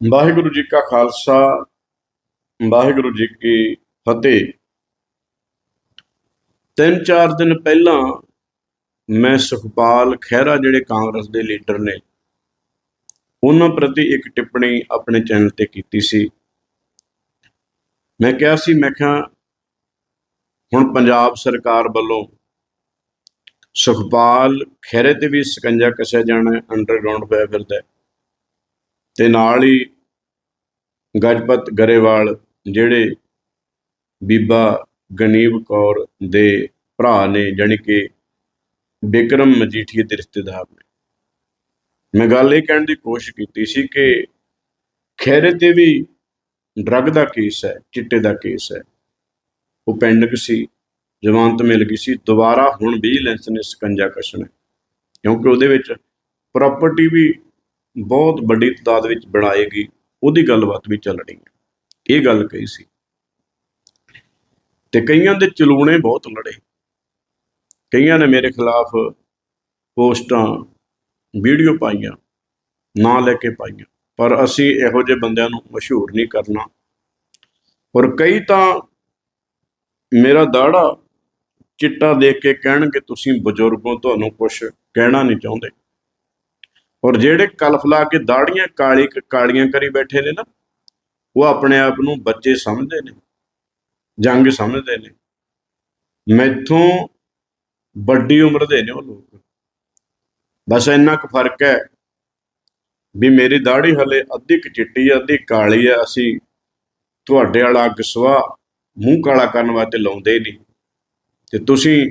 ਵਾਹਿਗੁਰੂ ਜੀ ਕਾ ਖਾਲਸਾ, ਵਾਹਿਗੁਰੂ ਜੀ ਕੀ ਫਤਿਹ। ਤਿੰਨ ਚਾਰ ਦਿਨ ਪਹਿਲਾਂ ਮੈਂ ਸੁਖਪਾਲ ਖਹਿਰਾ, ਜਿਹੜੇ ਕਾਂਗਰਸ ਦੇ ਲੀਡਰ ਨੇ, ਉਹਨਾਂ ਪ੍ਰਤੀ ਇੱਕ ਟਿੱਪਣੀ ਆਪਣੇ ਚੈਨਲ ਤੇ ਕੀਤੀ ਸੀ। ਮੈਂ ਕਿਹਾ ਸੀ, ਮੈਂ ਕਿਹਾ, ਹੁਣ ਪੰਜਾਬ ਸਰਕਾਰ ਵੱਲੋਂ ਸੁਖਪਾਲ ਖਹਿਰੇ ਤੇ ਵੀ ਸਕੰਜਾ ਕੱਸਿਆ ਜਾਣਾ ਹੈ ਅੰਡਰਗਰਾਉਂਡ ਹੋਇਆ ਫਿਰਦਾ ਤੇ ਨਾਲ ਹੀ ਗਜਪਤ ਗਰੇਵਾਲ ਜਿਹੜੇ ਬੀਬਾ ਗਨੀਬ ਕੌਰ ਦੇ ਭਰਾ ਨੇ, ਜਾਣੀ ਕਿ ਬਿਕਰਮ ਮਜੀਠੀਏ ਦੇ ਰਿਸ਼ਤੇਦਾਰ ਨੇ। ਮੈਂ ਗੱਲ ਇਹ ਕਹਿਣ ਦੀ ਕੋਸ਼ਿਸ਼ ਕੀਤੀ ਸੀ ਕਿ ਖੈਰੇ ਤੇ ਵੀ ਡਰੱਗ ਦਾ ਕੇਸ ਹੈ, ਚਿੱਟੇ ਦਾ ਕੇਸ ਹੈ। ਉਹ ਪੈਂਡਿੰਗ ਸੀ ਜ਼ਮਾਨਤ ਮਿਲ ਗਈ ਸੀ, ਦੁਬਾਰਾ ਹੁਣ ਵਿਜੀਲੈਂਸ ਨੇ ਸਕੰਜਾ ਕੱਸਣਾ ਕਿਉਂਕਿ ਉਹਦੇ ਵਿੱਚ ਪ੍ਰਾਪਰਟੀ ਵੀ ਬਹੁਤ ਵੱਡੀ ਤਾਦਾਦ ਵਿੱਚ ਬਣਾਏਗੀ, ਉਹਦੀ ਗੱਲਬਾਤ ਵੀ ਚੱਲਣੀ ਹੈ। ਇਹ ਗੱਲ ਕਹੀ ਸੀ। ਤੇ ਕਈਆਂ ਦੇ ਚਲੂਣੇ ਬਹੁਤ ਲੜੇ। ਕਈਆਂ ਨੇ ਮੇਰੇ ਖਿਲਾਫ ਪੋਸਟਾਂ, ਵੀਡੀਓ ਪਾਈਆਂ, ਨਾਂ ਲੈ ਕੇ ਪਾਈਆਂ, ਪਰ ਅਸੀਂ ਇਹੋ ਜਿਹੇ ਬੰਦਿਆਂ ਨੂੰ ਮਸ਼ਹੂਰ ਨਹੀਂ ਕਰਨਾ। ਔਰ ਕਈ ਤਾਂ ਮੇਰਾ ਦਾੜਾ ਚਿੱਟਾ ਦੇਖ ਕੇ ਕਹਿਣਗੇ, ਤੁਸੀਂ ਬਜ਼ੁਰਗੋਂ, ਤੁਹਾਨੂੰ ਕੁਝ ਕਹਿਣਾ ਨਹੀਂ ਚਾਹੁੰਦੇ। ਔਰ ਜਿਹੜੇ ਕਲਫ ਲਾ ਕੇ ਦਾੜੀਆਂ ਕਾਲੀ ਕਾਲੀਆਂ ਕਰੀ ਬੈਠੇ ਨੇ ਨਾ, ਉਹ ਆਪਣੇ ਆਪ ਨੂੰ ਬੱਚੇ ਸਮਝਦੇ ਨੇ, ਜੰਗ ਸਮਝਦੇ ਨੇ। ਮੈਥੋਂ ਵੱਡੀ ਉਮਰ ਦੇ ਨੇ ਉਹ ਲੋਕ। ਬਸ ਇੰਨਾ ਕੁ ਫ਼ਰਕ ਹੈ ਵੀ ਮੇਰੀ ਦਾੜੀ ਹਲੇ ਅੱਧੀ ਕੁ ਚਿੱਟੀ ਆ, ਅੱਧੀ ਕਾਲੀ ਆ, ਅਸੀਂ ਤੁਹਾਡੇ ਵਾਲਾ ਅੱਗ ਸਵਾ, ਮੂੰਹ ਕਾਲਾ ਕਰਨ ਵਾਸਤੇ ਲਾਉਂਦੇ ਨਹੀਂ। ਤੇ ਤੁਸੀਂ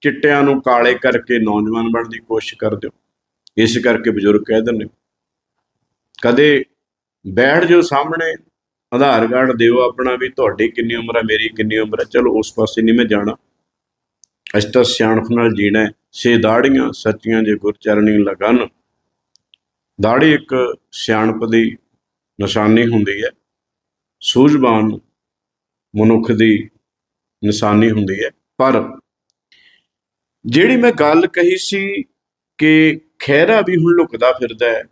ਚਿੱਟਿਆਂ ਨੂੰ ਕਾਲੇ ਕਰਕੇ ਨੌਜਵਾਨ ਬਣਨ ਦੀ ਕੋਸ਼ਿਸ਼ ਕਰਦੇ ਹੋ। ਇਸ ਕਰਕੇ ਬਜ਼ੁਰਗ ਕਹਿ ਦਿੰਦੇ ਕਦੇ ਬੈਠ ਜਾਓ ਸਾਹਮਣੇ, ਆਧਾਰ ਕਾਰਡ ਦਿਓ ਆਪਣਾ ਵੀ, ਤੁਹਾਡੀ ਕਿੰਨੀ ਉਮਰ ਹੈ, ਮੇਰੀ ਕਿੰਨੀ ਉਮਰ ਹੈ, ਚਲੋ ਉਸ ਪਾਸੇ ਨਹੀਂ ਮੈਂ ਜਾਣਾ। ਅਸੀਂ ਤਾਂ ਸਿਆਣਪ ਨਾਲ ਜੀਣਾ ਸੇ ਦਾੜੀਆਂ ਸੱਚੀਆਂ ਜੇ ਗੁਰਚਰਣੀ ਲਗਨ। ਦਾੜੀ ਇੱਕ ਸਿਆਣਪ ਦੀ ਨਿਸ਼ਾਨੀ ਹੁੰਦੀ ਹੈ ਸੂਝਬਾਨ ਮਨੁੱਖ ਦੀ ਨਿਸ਼ਾਨੀ ਹੁੰਦੀ ਹੈ। ਪਰ ਜਿਹੜੀ ਮੈਂ ਗੱਲ ਕਹੀ ਸੀ ਕਿ ਖਹਿਰਾ ਵੀ ਹੁਣ ਲੁਕਦਾ ਫਿਰਦਾ ਹੈ।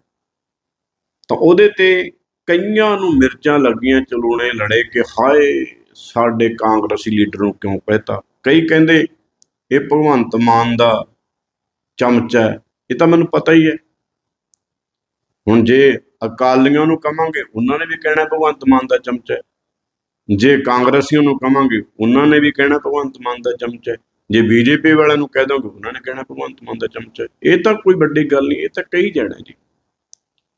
ਤਾਂ ਉਹਦੇ ਤੇ ਕਈਆਂ ਨੂੰ ਮਿਰਚਾਂ ਲੱਗੀਆਂ, ਚਲੂਣੇ ਲੜੇ ਕਿ ਹਾਏ, ਸਾਡੇ ਕਾਂਗਰਸੀ ਲੀਡਰ ਨੂੰ ਕਿਉਂ ਕਹਿਤਾ? ਕਈ ਕਹਿੰਦੇ, ਇਹ ਭਗਵੰਤ ਮਾਨ ਦਾ ਚਮਚਾ ਹੈ, ਇਹ ਤਾਂ ਮੈਨੂੰ ਪਤਾ ਹੀ ਹੈ। ਹੁਣ ਜੇ ਅਕਾਲੀਆਂ ਨੂੰ ਕਵਾਂਗੇ, ਉਹਨਾਂ ਨੇ ਵੀ ਕਹਿਣਾ ਭਗਵੰਤ ਮਾਨ ਦਾ ਚਮਚਾ ਹੈ। ਜੇ ਕਾਂਗਰਸੀਆਂ ਨੂੰ ਕਵਾਂਗੇ, ਉਹਨਾਂ ਨੇ ਵੀ ਕਹਿਣਾ ਭਗਵੰਤ ਮਾਨ ਦਾ ਚਮਚਾ ਹੈ। ਜੇ ਬੀਜੇਪੀ ਵਾਲਿਆਂ ਨੂੰ ਕਹਿ ਦੋਗੇ, ਉਹਨਾਂ ਨੇ ਕਹਿਣਾ ਭਗਵੰਤ ਮਾਨ ਦਾ ਚਮਚਾ, ਇਹ ਤਾਂ ਕੋਈ ਵੱਡੀ ਗੱਲ ਨਹੀਂ, ਇਹ ਤਾਂ ਕਹੀ ਜਾਣਾ ਜੀ।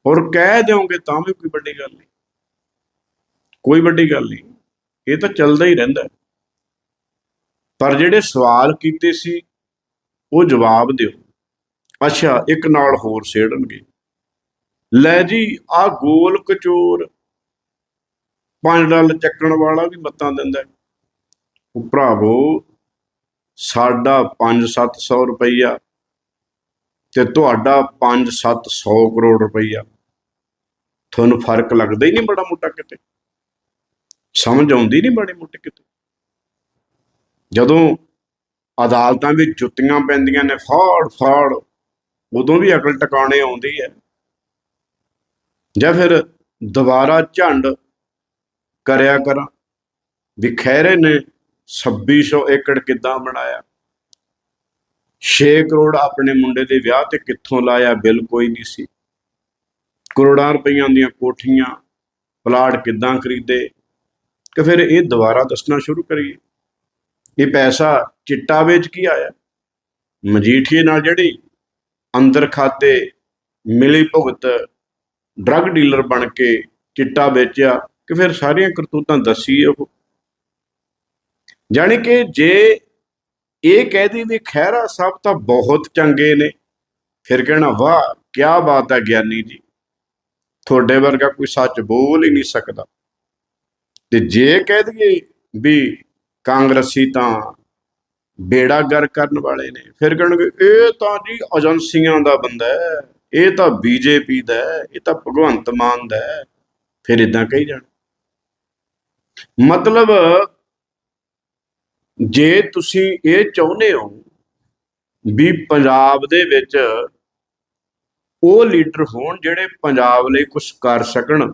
ਔਰ ਕਹਿ ਦਿਓਗੇ ਤਾਂ ਵੀ ਕੋਈ ਵੱਡੀ ਗੱਲ ਨਹੀਂ। ਕੋਈ ਵੱਡੀ ਗੱਲ ਨਹੀਂ, ਇਹ ਤਾਂ ਚੱਲਦਾ ਹੀ ਰਹਿੰਦਾ। ਪਰ ਜਿਹੜੇ ਸਵਾਲ ਕੀਤੇ ਸੀ, ਉਹ ਜਵਾਬ ਦਿਓ। ਅੱਛਾ, ਇੱਕ ਨਾਲ ਹੋਰ ਛੇੜਨਗੇ। ਲੈ ਜੀ, ਆ ਗੋਲ ਕਚੋਰ ਪੰਜ ਡੱਲ ਚੱਕਣ ਵਾਲਾ ਵੀ ਮੱਤਾਂ ਦਿੰਦਾ। ਉਹ ਭਰਾਵੋ ਸਾਡਾ 5-700 ਰੁਪਈਆ ਤੇ ਤੁਹਾਡਾ 5-700 ਕਰੋੜ ਰੁਪਈਆ। ਤੁਹਾਨੂੰ ਫ਼ਰਕ ਲੱਗਦਾ ਹੀ ਨਹੀਂ ਬੜਾ ਮੋਟਾ ਕਿਤੇ। ਸਮਝ ਆਉਂਦੀ ਨਹੀਂ ਬੜੀ ਮੋਟੀ ਕਿਤੇ। ਜਦੋਂ ਅਦਾਲਤਾਂ ਵਿੱਚ ਜੁੱਤੀਆਂ ਪੈਂਦੀਆਂ ਨੇ, ਫਾੜ ਫਾੜ, ਉਦੋਂ ਵੀ ਅਕਲ ਟਿਕਾਣੇ ਆਉਂਦੀ ਹੈ। ਜਾਂ ਫਿਰ ਦੁਬਾਰਾ ਝੰਡ ਕਰਿਆ ਕਰਾਂ। ਵੀ ਖੈਰੇ ਨੇ 2600 ਏਕੜ ਕਿੱਦਾਂ ਬਣਾਇਆ? 6 ਕਰੋੜ ਆਪਣੇ ਮੁੰਡੇ ਦੇ ਵਿਆਹ ਤੇ ਕਿੱਥੋਂ ਲਾਇਆ? ਬਿੱਲ ਕੋਈ ਨਹੀਂ ਸੀ। ਕਰੋੜਾਂ ਰੁਪਈਆਂ ਦੀਆਂ ਕੋਠੀਆਂ, ਪਲਾਟ ਕਿੱਦਾਂ ਖਰੀਦੇ? ਕਿ ਫਿਰ ਇਹ ਦੁਬਾਰਾ ਦੱਸਣਾ ਸ਼ੁਰੂ ਕਰੀਏ। ਇਹ ਪੈਸਾ ਚਿੱਟਾ ਵੇਚ ਕੀ ਆਇਆ। ਮਜੀਠੀਏ ਨਾਲ ਜਿਹੜੀ ਅੰਦਰ ਖਾਤੇ ਮਿਲੀ ਭੁਗਤ ਡਰੱਗ ਡੀਲਰ ਬਣ ਕੇ ਚਿੱਟਾ ਵੇਚਿਆ। ਕਿ ਫਿਰ ਸਾਰੀਆਂ ਕਰਤੂਤਾਂ ਦੱਸੀ ਉਹ ਜਾਣੀ ਕਿ ਜੇ ਇਹ ਕਹਿ ਕਹਿਦੀ ਵੀ ਖਹਿਰਾ ਸਾਹਿਬ ਤਾਂ ਬਹੁਤ ਚੰਗੇ ਨੇ, ਫਿਰ ਕਹਿਣਾ, ਵਾਹ ਕੀ ਬਾਤ ਹੈ ਗਿਆਨੀ ਜੀ। ਤੁਹਾਡੇ ਵਰਗਾ ਕੋਈ ਸੱਚ ਬੋਲ ਹੀ ਨਹੀਂ ਸਕਦਾ। ਤੇ ਜੇ ਕਹਿ ਦਈਏ ਵੀ ਕਾਂਗਰਸੀ ਤਾਂ ਬੇੜਾ ਗਰ ਕਰਨ ਵਾਲੇ ਨੇ, ਫਿਰ ਕਹਿਣਗੇ, ਇਹ ਤਾਂ ਜੀ ਏਜੰਸੀਆਂ ਦਾ ਬੰਦਾ ਹੈ, ਇਹ ਤਾਂ ਬੀਜੇਪੀ ਦਾ ਹੈ, ਇਹ ਤਾਂ ਭਗਵੰਤ ਮਾਨ ਦਾ ਹੈ, ਫਿਰ ਇਦਾਂ ਕਹੀ ਜਾਣ। ਮਤਲਬ ਜੇ ਤੁਸੀਂ ਇਹ ਚਾਹੁੰਦੇ ਹੋ ਵੀ ਪੰਜਾਬ ਦੇ ਵਿੱਚ ਉਹ ਲੀਡਰ ਹੋਣ ਜਿਹੜੇ ਪੰਜਾਬ ਲਈ ਕੁਝ ਕਰ ਸਕਣ,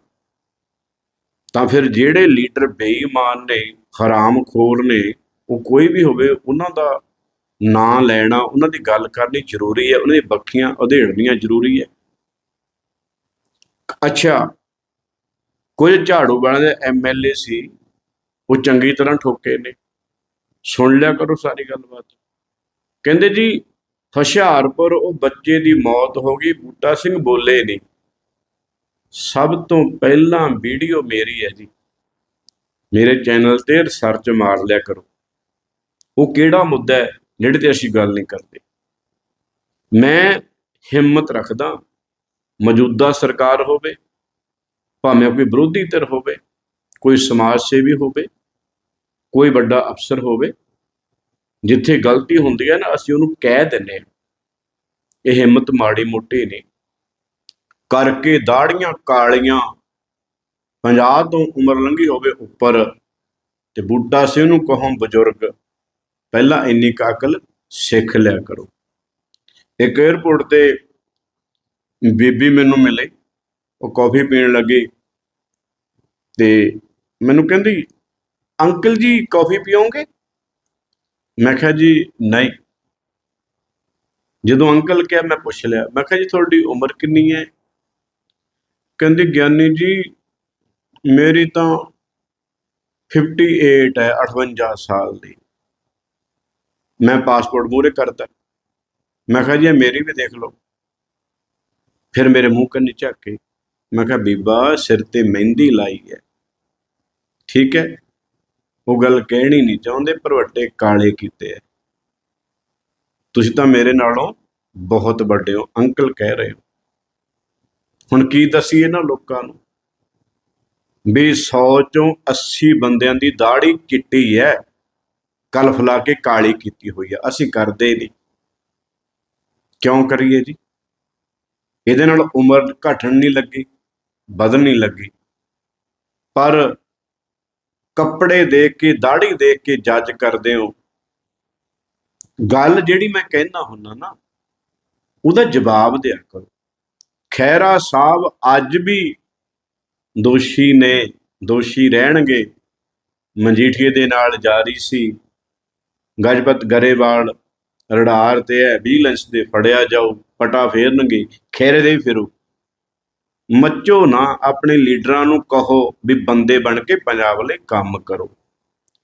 ਤਾਂ ਫਿਰ ਜਿਹੜੇ ਲੀਡਰ ਬੇਈਮਾਨ ਨੇ, ਹਰਾਮਖੋਰ ਨੇ, ਉਹ ਕੋਈ ਵੀ ਹੋਵੇ, ਉਹਨਾਂ ਦਾ ਨਾਂ ਲੈਣਾ, ਉਹਨਾਂ ਦੀ ਗੱਲ ਕਰਨੀ ਜ਼ਰੂਰੀ ਹੈ, ਉਹਨਾਂ ਦੀ ਬੱਖੀਆਂ ਉਧੇੜਨੀਆਂ ਜ਼ਰੂਰੀ ਹੈ। ਅੱਛਾ, ਕੁਝ ਝਾੜੂ ਵਾਲਿਆਂ ਦੇ ਐਮਐਲਏ ਸੀ, ਉਹ ਚੰਗੀ ਤਰ੍ਹਾਂ ਠੋਕੇ ਨੇ। ਸੁਣ ਲਿਆ ਕਰੋ ਸਾਰੀ ਗੱਲਬਾਤ। ਕਹਿੰਦੇ ਜੀ, ਹੁਸ਼ਿਆਰਪੁਰ ਉਹ ਬੱਚੇ ਦੀ ਮੌਤ ਹੋ ਗਈ, ਬੂਟਾ ਸਿੰਘ ਬੋਲੇ ਨਹੀਂ। ਸਭ ਤੋਂ ਪਹਿਲਾਂ ਵੀਡੀਓ ਮੇਰੀ ਹੈ ਜੀ। ਮੇਰੇ ਚੈਨਲ ਤੇ ਰਿਸਰਚ ਮਾਰ ਲਿਆ ਕਰੋ। ਉਹ ਕਿਹੜਾ ਮੁੱਦਾ ਹੈ ਜਿਹੜੇ ਤੇ ਅਸੀਂ ਗੱਲ ਨਹੀਂ ਕਰਦੇ? ਮੈਂ ਹਿੰਮਤ ਰੱਖਦਾ ਮੌਜੂਦਾ ਸਰਕਾਰ ਹੋਵੇ, ਭਾਵੇਂ ਕੋਈ ਵਿਰੋਧੀ ਧਿਰ ਹੋਵੇ, ਕੋਈ ਸਮਾਜ ਸੇਵੀ ਹੋਵੇ ਕੋਈ ਵੱਡਾ ਅਫਸਰ ਹੋਵੇ, ਜਿੱਥੇ ਗਲਤੀ ਹੁੰਦੀ ਹੈ ਨਾ, ਅਸੀਂ ਉਹਨੂੰ ਕਹਿ ਦਿੰਨੇ ਹਾਂ। ਇਹ ਹਿੰਮਤ ਮਾੜੀ ਮੋਟੀ ਨਹੀਂ। ਕਰਕੇ ਦਾੜੀਆਂ ਕਾਲੀਆਂ 50 ਤੋਂ ਉਮਰ ਲੰਘੀ ਹੋਵੇ ਉੱਪਰ, ਤੇ ਬੁੱਢਾ ਸੀ ਉਹਨੂੰ ਕਹੋ ਬਜ਼ੁਰਗ, ਪਹਿਲਾਂ ਇੰਨੀ ਕੁ ਅਕਲ ਸਿੱਖ ਲਿਆ ਕਰੋ। ਇੱਕ 에어ਪੋਰਟ ਤੇ ਬੀਬੀ ਮੈਨੂੰ ਮਿਲੇ, ਉਹ ਕਾਫੀ ਪੀਣ ਲੱਗੀ, ਤੇ ਮੈਨੂੰ ਕਹਿੰਦੀ ਅੰਕਲ ਜੀ ਕਾਫੀ ਪੀਓਗੇ? ਮੈਂ ਕਿਹਾ ਜੀ, ਨਹੀਂ। ਜਦੋਂ ਅੰਕਲ ਕਿਹਾ, ਮੈਂ ਪੁੱਛ ਲਿਆ। ਮੈਂ ਕਿਹਾ ਜੀ, ਤੁਹਾਡੀ ਉਮਰ ਕਿੰਨੀ ਹੈ? ਕਹਿੰਦੇ, ਗਿਆਨੀ ਜੀ, ਮੇਰੀ ਤਾਂ 58 ਹੈ 58 ਸਾਲ ਦੀ। ਮੈਂ ਪਾਸਪੋਰਟ ਮੂਰੇ ਕਰਦਾ ਮੈਂ ਕਿਹਾ ਜੀ, ਇਹ ਮੇਰੀ ਵੀ ਦੇਖ ਲਓ। ਫਿਰ ਮੇਰੇ ਮੂੰਹ ਕੰਨੀ ਝੱਕ। ਕੇ ਮੈਂ ਕਿਹਾ, ਬੀਬਾ, ਸਿਰ ਤੇ ਮਹਿੰਦੀ ਲਾਈ ਹੈ। ਠੀਕ ਹੈ? ਉਹ ਗੱਲ ਕਹਿਣੀ ਨਹੀਂ ਚਾਹੁੰਦੇ ਭਰਵੱਟੇ ਕਾਲੇ ਕੀਤੇ ਐ ਤੁਸੀਂ ਤਾਂ ਮੇਰੇ ਨਾਲੋਂ ਬਹੁਤ ਵੱਡੇ ਹੋ, ਅੰਕਲ ਕਹਿ ਰਹੇ ਹੋ। ਹੁਣ ਕੀ ਦਸੀਏ ਇਹਨਾਂ ਲੋਕਾਂ ਨੂੰ? ਵੀ 100 ਚੋਂ 80 ਬੰਦਿਆਂ ਦੀ ਦਾੜੀ ਚਿੱਟੀ ਹੈ ਕਲ ਫਲਾ ਕੇ ਕਾਲੀ ਕੀਤੀ ਹੋਈ ਹੈ ਅਸੀਂ ਕਰਦੇ ਨਹੀਂ। ਕਿਉਂ ਕਰੀਏ ਜੀ? ਇਹਦੇ ਨਾਲ ਉਮਰ ਘਟਣ ਨਹੀਂ ਲੱਗੀ, ਵਧਣ ਨਹੀਂ ਲੱਗੀ। ਪਰ ਕੱਪੜੇ ਦੇਖ ਕੇ ਦਾੜੀ ਦੇਖ ਕੇ ਜੱਜ ਕਰਦੇ ਹੋ। ਗੱਲ ਜਿਹੜੀ ਮੈਂ ਕਹਿਣਾ ਹੁੰਨਾ ਨਾ, ਉਹਦਾ ਜਵਾਬ ਦਿਆ ਕਰੋ। ਖੈਰਾ ਸਾਹਿਬ ਅੱਜ ਵੀ ਦੋਸ਼ੀ ਨੇ, ਦੋਸ਼ੀ ਰਹਿਣਗੇ। ਮਜੀਠੀਏ ਦੇ ਨਾਲ ਜਾਰੀ ਸੀ। ਗਜਪਤ ਗਰੇਵਾਲ ਰਡਾਰ ਤੇ ਹੈ ਵਿਜੀਲੈਂਸ ਦੇ ਫੜਿਆ ਜਾਓ ਪਟਾ ਫੇਰਨਗੇ ਖੈਰੇ ਦੇ ਵੀ ਫਿਰੋ। ਮੱਚੋ ਨਾ ਆਪਣੇ ਲੀਡਰਾਂ ਨੂੰ ਕਹੋ ਵੀ ਬੰਦੇ ਬਣ ਕੇ ਪੰਜਾਬ ਲਈ ਕੰਮ ਕਰੋ।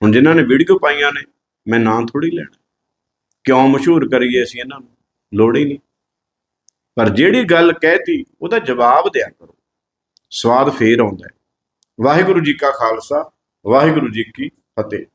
ਹੁਣ ਜਿਨ੍ਹਾਂ ਨੇ ਵੀਡੀਓ ਪਾਈਆਂ ਨੇ, ਮੈਂ ਨਾਂ ਥੋੜੀ ਲੈਣਾ। ਕਿਉਂ ਮਸ਼ਹੂਰ ਕਰੀਏ ਅਸੀਂ ਇਹਨਾਂ ਨੂੰ? ਲੋੜ ਹੀ ਨਹੀਂ। ਪਰ ਜਿਹੜੀ ਗੱਲ ਕਹਿਤੀ, ਉਹਦਾ ਜਵਾਬ ਦਿਆ ਕਰੋ। ਸਵਾਦ ਫੇਰ ਆਉਂਦਾ ਹੈ। ਵਾਹਿਗੁਰੂ ਜੀ ਕਾ ਖਾਲਸਾ, ਵਾਹਿਗੁਰੂ ਜੀ ਕੀ ਫਤਿਹ।